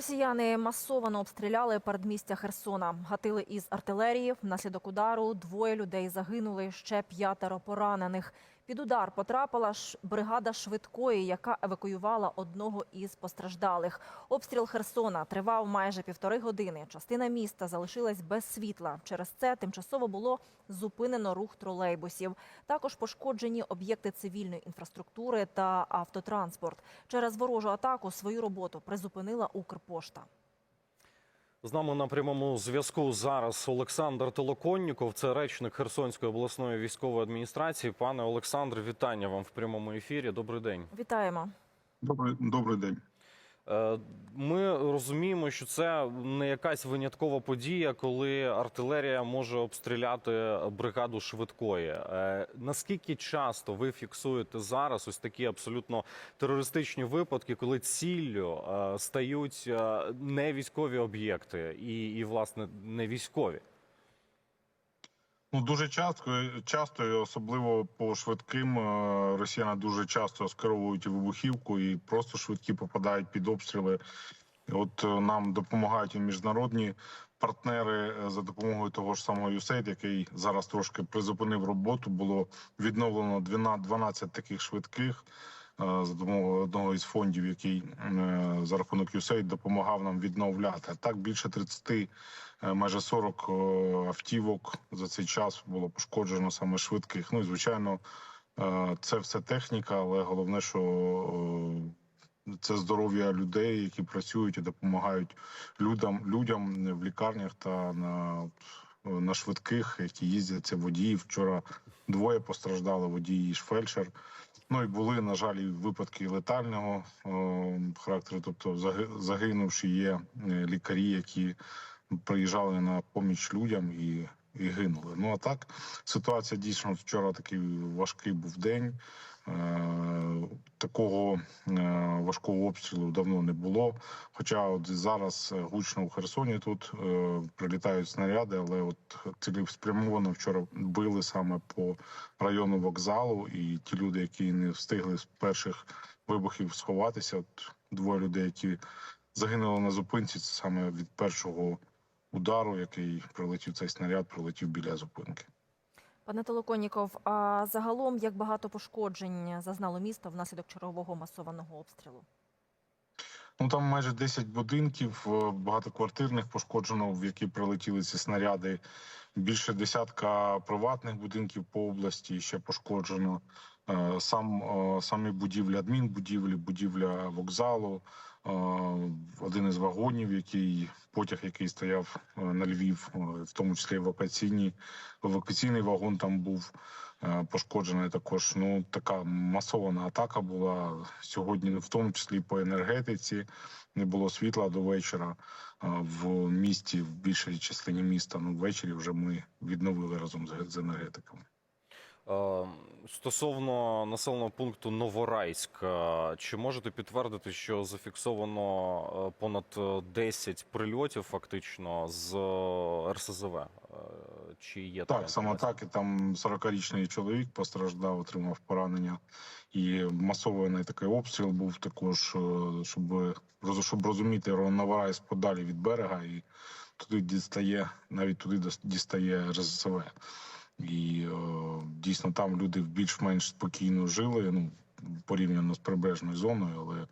Росіяни масово обстріляли передмістя Херсона. Гатили із артилерії. Внаслідок удару двоє людей загинули, ще п'ятеро поранених. Під удар потрапила ж бригада швидкої, яка евакуювала одного із постраждалих. Обстріл Херсона тривав майже півтори години. Частина міста залишилась без світла. Через це тимчасово було зупинено рух тролейбусів. Також пошкоджені об'єкти цивільної інфраструктури та автотранспорт. Через ворожу атаку свою роботу призупинила Укрпошта. З нами на прямому зв'язку зараз Олександр Толоконніков, це речник Херсонської обласної військової адміністрації. Пане Олександр, вітання вам в прямому ефірі. Добрий день. Вітаємо. Добрий, добрий день. Е, Ми розуміємо, що це не якась виняткова подія, коли артилерія може обстріляти бригаду швидкої. Е, Наскільки часто ви фіксуєте зараз ось такі абсолютно терористичні випадки, коли ціллю е, стають не військові об'єкти і, і власне не військові? Ну дуже часто, часто, і особливо по швидким, е, росіяни дуже часто скеровують вибухівку і просто швидкі попадають під обстріли. От е, нам допомагають міжнародні партнери е, за допомогою того ж самого USAID, який зараз трошки призупинив роботу. Було відновлено 12 12 таких швидких за допомогою одного із фондів, який е, за рахунок USAID допомагав нам відновляти. Так більше 30 е, майже 40 е, автівок за цей час було пошкоджено саме швидких. Ну і звичайно, е, це все техніка, але головне, що е, це здоров'я людей, які працюють і допомагають людям, людям в лікарнях та на, на швидких, які їздять. Це водії. Вчора двоє постраждали водій і фельдшер. Ну і були, на жаль, і випадки летального е, характеру. Тобто, заги- загинувши є е, лікарі, які приїжджали на поміч людям і, і гинули. Ну а так ситуація дійсно вчора такий важкий був день. Е, Такого е, важкого обстрілу давно не було. Хоча от зараз е, гучно у Херсоні тут прилітають снаряди, але от цілеспрямовано вчора били саме по району вокзалу, і ті люди, які не встигли з перших вибухів сховатися, от двоє людей, які загинули на зупинці, це саме від першого удару, який прилетів цей снаряд, прилетів біля зупинки. Пане Толоконіков, а загалом як багато пошкоджень зазнало місто внаслідок чергового масованого обстрілу? Ну там майже 10 будинків е, багатоквартирних пошкоджено, в які прилетіли ці снаряди. Більше десятка приватних будинків по області ще пошкоджено. Е, Сам е, самі будівлі, адмінбудівлі, будівля вокзалу, е, один із вагонів, який потяг, який стояв на Львів, в тому числі евакуаційні евакуаційний вагон там був пошкоджений. Також ну така масована атака була сьогодні, в тому числі по енергетиці. Не було світла до вечора в місті, в більшій частині міста. Ну ввечері вже ми відновили разом з енергетиками. Е, Стосовно населеного пункту Новорайськ, е, чи можете підтвердити, що зафіксовано е, понад е, 10 прильотів фактично з е, РСЗВ? Е, Чи є така Так, саме так. І там 40-річний чоловік постраждав, отримав поранення. І масований такий обстріл був також, е, щоб щоб розуміти, Новорайськ подалі від берега, і туди дістає, навіть туди дістає РСЗВ. І е, дійсно там люди більш-менш спокійно жили. Ну порівняно з прибережною зоною, але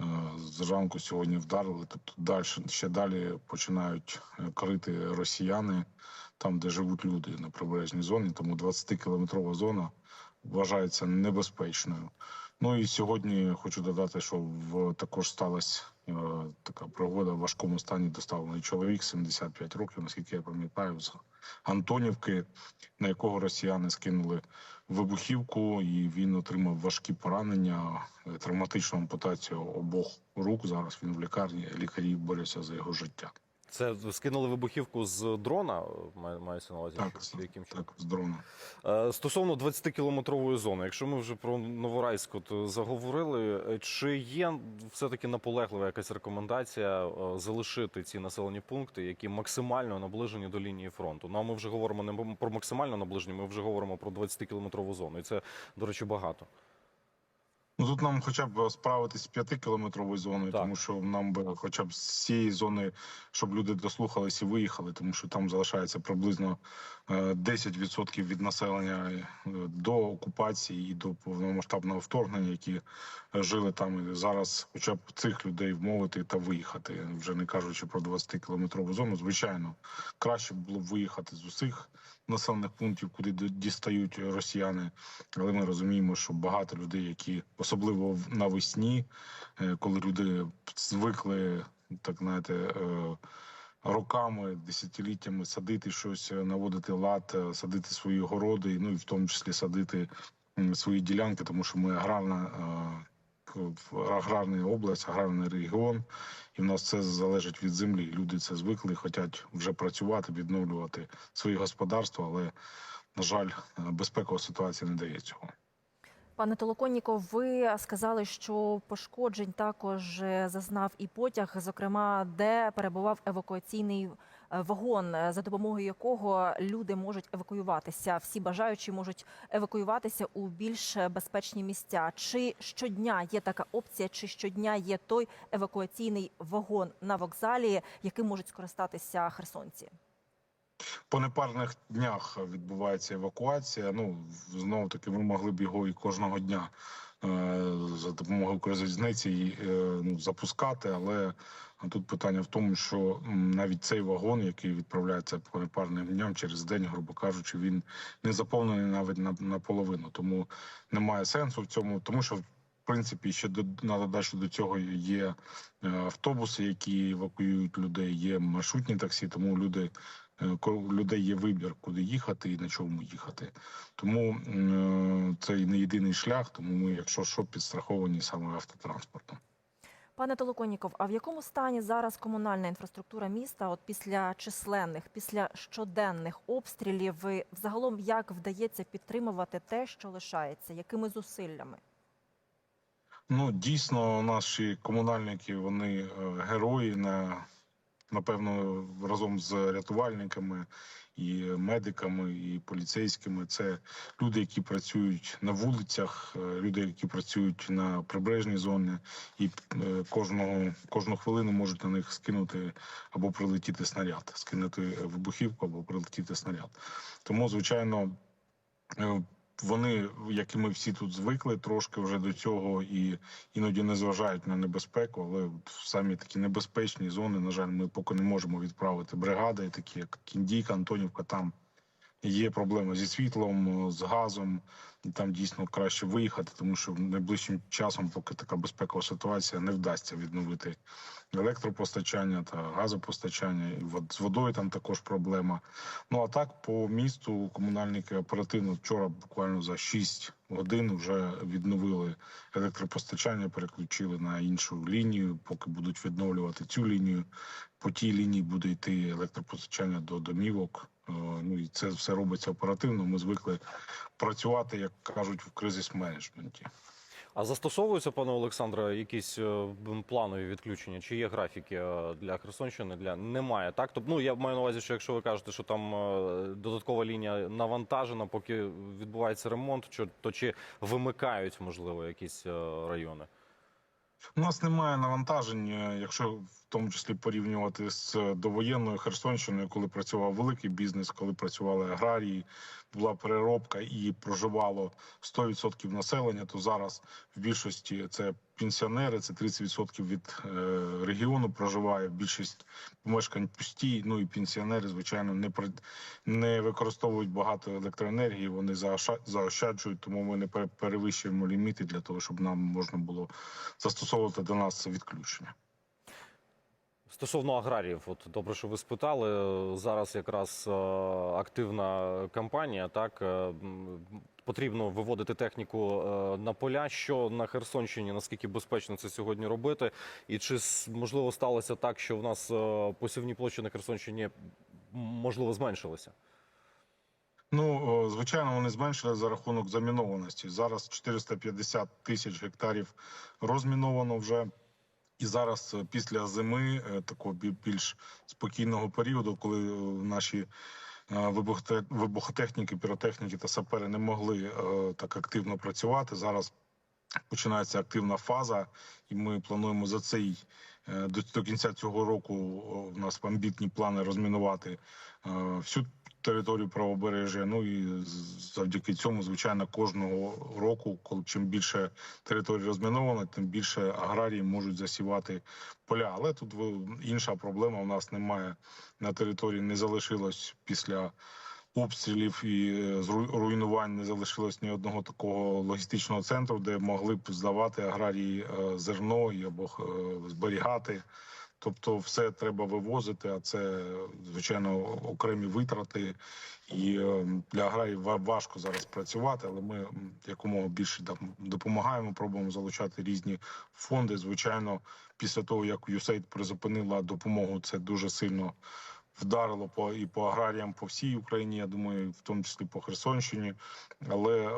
е, зранку сьогодні вдарили. Тобто далі ще далі починають крити росіяни там, де живуть люди на прибережній зоні. Тому 20-кілометрова зона вважається небезпечною. Ну і сьогодні хочу додати, що в також сталася е, така пригода в важкому стані доставлений чоловік 75 років, наскільки я пам'ятаю, з Антонівки, на якого росіяни скинули вибухівку, і він отримав важкі поранення, е, травматичну ампутацію обох рук. Зараз він в лікарні. Лікарі борються за його життя. Це скинули вибухівку з дрона, має- мається на увазі? Так, яким так, з дрона. Е, Стосовно 20-кілометрової зони, якщо ми вже про Новорайськ от е, заговорили, е, чи є все-таки наполеглива якась рекомендація е, залишити ці населені пункти, які максимально наближені до лінії фронту? Ну а ми вже говоримо не про максимально наближені, ми вже говоримо про 20-кілометрову зону, і це, до речі, багато. Ну тут нам хоча б справитись з п'ятикілометровою зоною, Так. тому що нам би хоча б з цієї зони, щоб люди дослухались і виїхали, тому що там залишається приблизно е, 10% від населення е, до окупації і до повномасштабного вторгнення, які е, жили там. І зараз, хоча б цих людей вмовити та виїхати, вже не кажучи про 20-кілометрову зону. Звичайно, краще було б виїхати з усіх населених пунктів, куди дістають росіяни. Але ми розуміємо, що багато людей, які особливо навесні, е, коли люди звикли, так знаєте, е, роками, десятиліттями садити щось, е, наводити лад, садити свої городи, ну і в тому числі садити свої ділянки, тому що ми аграрна. В- аграрна область, аграрний регіон, і в нас це залежить від землі. Люди це звикли, хочуть вже працювати, відновлювати свої господарства, але на жаль, безпекова ситуація не дає цього. Пане Толоконніков, ви сказали, що пошкоджень також е, зазнав і потяг, зокрема, де перебував евакуаційний е, вагон, е, за допомогою якого люди можуть евакуюватися. Всі бажаючі можуть евакуюватися у більш безпечні місця. Чи щодня є така опція, чи щодня є той евакуаційний вагон на вокзалі, яким можуть скористатися херсонці? По непарних днях відбувається евакуація. Ну знову таки, ми могли б його і кожного дня е, за допомогою Укрзалізниці е, ну, запускати. Але тут питання в тому, що навіть цей вагон, який відправляється по непарним дням через день, грубо кажучи, він не заповнений навіть на наполовину. Тому немає сенсу в цьому, тому що. В принципі, ще до на додачу до цього є е, автобуси, які евакуюють людей. Є маршрутні таксі, тому люди у людей є вибір, куди їхати і на чому їхати. Тому е, це не єдиний шлях. Тому ми, якщо що, підстраховані саме автотранспортом. Пане Толоконніков, а в якому стані зараз комунальна інфраструктура міста? От після численних, після щоденних обстрілів, взагалом як вдається підтримувати те, що лишається, якими зусиллями? Ну дійсно, наші комунальники вони е, герої на напевно разом з рятувальниками і медиками, і поліцейськими. Це люди, які працюють на вулицях, е, люди, які працюють на прибережній зоні, і е, кожного кожну хвилину можуть на них скинути або прилетіти снаряд, скинути вибухівку або прилетіти снаряд. Тому, звичайно. Вони, як і ми всі тут звикли трошки вже до цього, і іноді не зважають на небезпеку, але в самі такі небезпечні зони, на жаль, ми поки не можемо відправити бригади, такі як Кіндійка, Антонівка. Там є проблеми зі світлом, з газом, там дійсно краще виїхати, тому що найближчим часом, поки така безпекова ситуація, не вдасться відновити електропостачання та газопостачання. З водою там також проблема. Ну а так по місту комунальники оперативно вчора, буквально за 6 годин, вже відновили електропостачання, переключили на іншу лінію. Поки будуть відновлювати цю лінію, по тій лінії буде йти електропостачання до домівок. Е, Ну і це все робиться оперативно. Ми звикли працювати, як кажуть, в кризис менеджменті. А застосовуються, пане Олександре, якісь е, планові відключення? Чи є графіки е, для Херсонщини? Для немає, так? Тобто, ну я маю на увазі, що якщо ви кажете, що там додаткова лінія навантажена, поки відбувається ремонт, то чи вимикають можливо якісь райони? У нас немає навантажень, е, якщо тому числі порівнювати з довоєнною Херсонщиною, коли працював великий бізнес, коли працювали аграрії, була переробка і проживало 100% населення, то зараз в більшості це пенсіонери, це 30% від е, регіону проживає. Більшість помешкань пусті. Ну і пенсіонери, звичайно, не не використовують багато електроенергії. Вони заощаджують, тому ми не пере- перевищуємо ліміти для того, щоб нам можна було застосовувати до нас це відключення. Стосовно аграріїв, от добре, що ви спитали. Зараз якраз е, активна кампанія. Так е, потрібно виводити техніку е, на поля. Що на Херсонщині, наскільки безпечно це сьогодні робити? І чи можливо сталося так, що в нас посівні площі на Херсонщині можливо зменшилися? Ну звичайно, вони зменшили за рахунок замінованості. Зараз 450 тисяч гектарів розміновано вже. І зараз е, після зими е, такого більш спокійного періоду, коли е, наші вибухотехніки, піротехніки та сапери не могли так активно працювати. Зараз починається активна фаза, і ми плануємо за цей до, кінця цього року. У нас амбітні плани розмінувати всю територію правобережжя. Ну і завдяки цьому, звичайно, кожного року, коли чим більше територій розміновано, тим більше аграрії можуть засівати поля. Але тут інша проблема. У нас немає на території, не залишилось після обстрілів і е, руйнувань не залишилось ні одного такого логістичного центру, де могли б здавати аграрії е, зерно або е, зберігати. Тобто, все треба вивозити, а це звичайно окремі витрати. І е, для аграріїв ва- важко зараз працювати, але ми якомога більше допомагаємо, пробуємо залучати різні фонди. Звичайно, після того як USAID призупинила допомогу, це дуже сильно вдарило по і по аграріям по всій Україні. Я думаю, в тому числі по Херсонщині. Але е,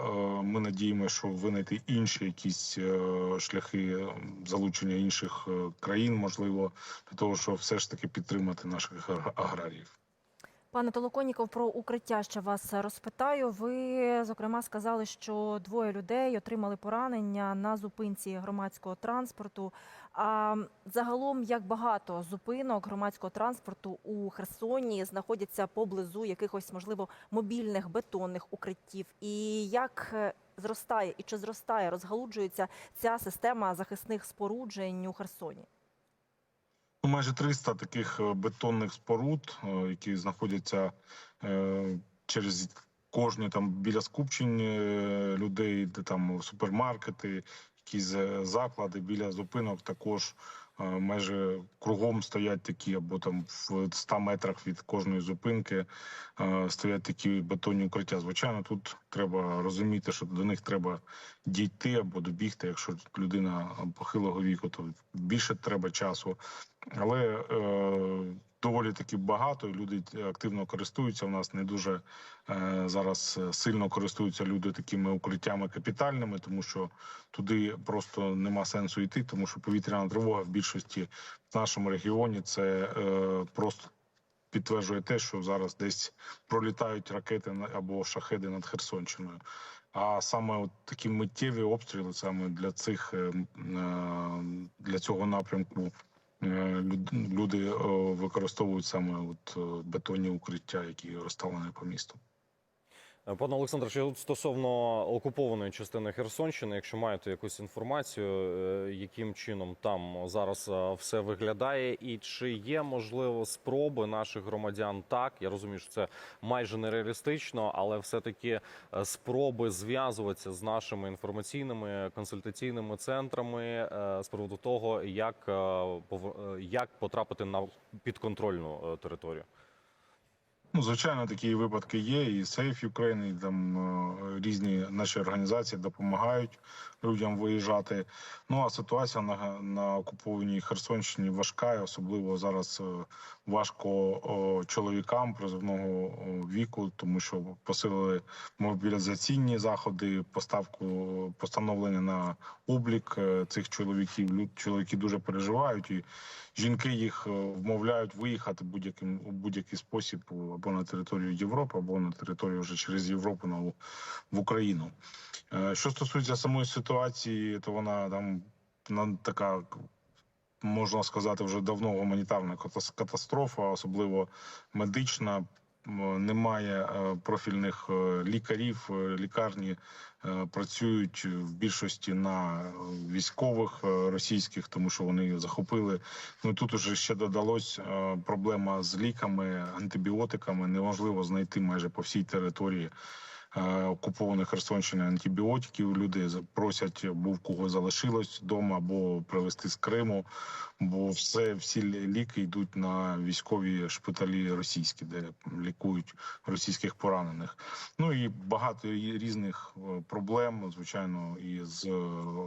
ми надіємося, що винайти інші якісь е, шляхи е, залучення інших країн, можливо, для того, щоб все ж таки підтримати наших аграріїв. Пане Толоконіков, про укриття ще вас розпитаю. Ви зокрема сказали, що двоє людей отримали поранення на зупинці громадського транспорту. А загалом, як багато зупинок громадського транспорту у Херсоні знаходяться поблизу якихось, можливо, мобільних бетонних укриттів, і як е, зростає і чи зростає, розгалуджується ця система захисних споруджень у Херсоні? Ну, майже 300 таких е, бетонних споруд, е, які знаходяться через кожні там біля скупчень людей, де там супермаркети, якісь е, заклади біля зупинок також. е, Майже кругом стоять такі, або там в 100 метрах від кожної зупинки е, стоять такі бетонні укриття. Звичайно, тут треба розуміти, що до них треба дійти або добігти. Якщо людина похилого віку, то більше треба часу але е, доволі таки багато. Люди активно користуються. У нас не дуже е, зараз е, сильно користуються люди такими укриттями капітальними, тому що туди просто нема сенсу йти, тому що повітряна тривога в більшості в нашому регіоні це е, просто. Підтверджує те, що зараз десь пролітають ракети або шахеди над Херсонщиною. А саме от такі миттєві обстріли саме для цих е, е, для цього напрямку е, люди е, використовують саме от е, бетонні укриття, які розставлені по місту. Пане Олександре, ще от стосовно окупованої частини Херсонщини, якщо маєте якусь інформацію, е, яким чином там зараз е, все виглядає, і чи є можливо спроби наших громадян так? Я розумію, що це майже нереалістично, але все-таки е, спроби зв'язуватися з нашими інформаційними консультаційними центрами з приводу того, як, як потрапити на підконтрольну територію. Ну, звичайно, такі випадки є. І Safe Ukraine, і там е, різні наші організації допомагають людям виїжджати. Ну а ситуація на, на окупованій Херсонщині важка, і особливо зараз е, важко о, чоловікам призовного віку, тому що посилили мобілізаційні заходи, поставку постановлення на облік е, цих чоловіків. Чоловіки дуже переживають і жінки їх вмовляють виїхати будь-яким у будь-який спосіб або на територію Європи, або на територію вже через Європу на в Україну. Е, Що стосується самої ситуації, то вона там на така. Можна сказати, вже давно гуманітарна катас- катастрофа, особливо медична. Немає е, профільних е, лікарів. е, Лікарні працюють в більшості на військових російських, тому що вони їх захопили. Ну тут уже ще додалось проблема з ліками, антибіотиками. Неможливо знайти майже по всій території е, окупованої Херсонщини антибіотиків. Люди просять, бо в кого залишилось вдома, або привезти з Криму, бо все всі ліки йдуть на військові шпиталі російські, де лікують російських поранених. Ну і багато різних е, проблем, звичайно, і з е,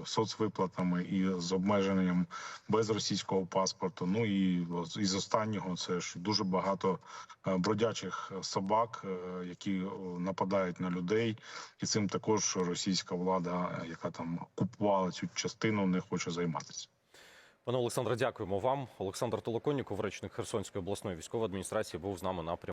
соцвиплатами, і з обмеженням без російського паспорту. Ну і із останнього це ж дуже багато е, бродячих собак, е, які е, нападають на людей, і цим також російська влада, яка там купувала цю частину, не хоче займатися. Пане Олександре, дякуємо вам. Олександр Толоконніков, речник Херсонської обласної військової адміністрації, був з нами на.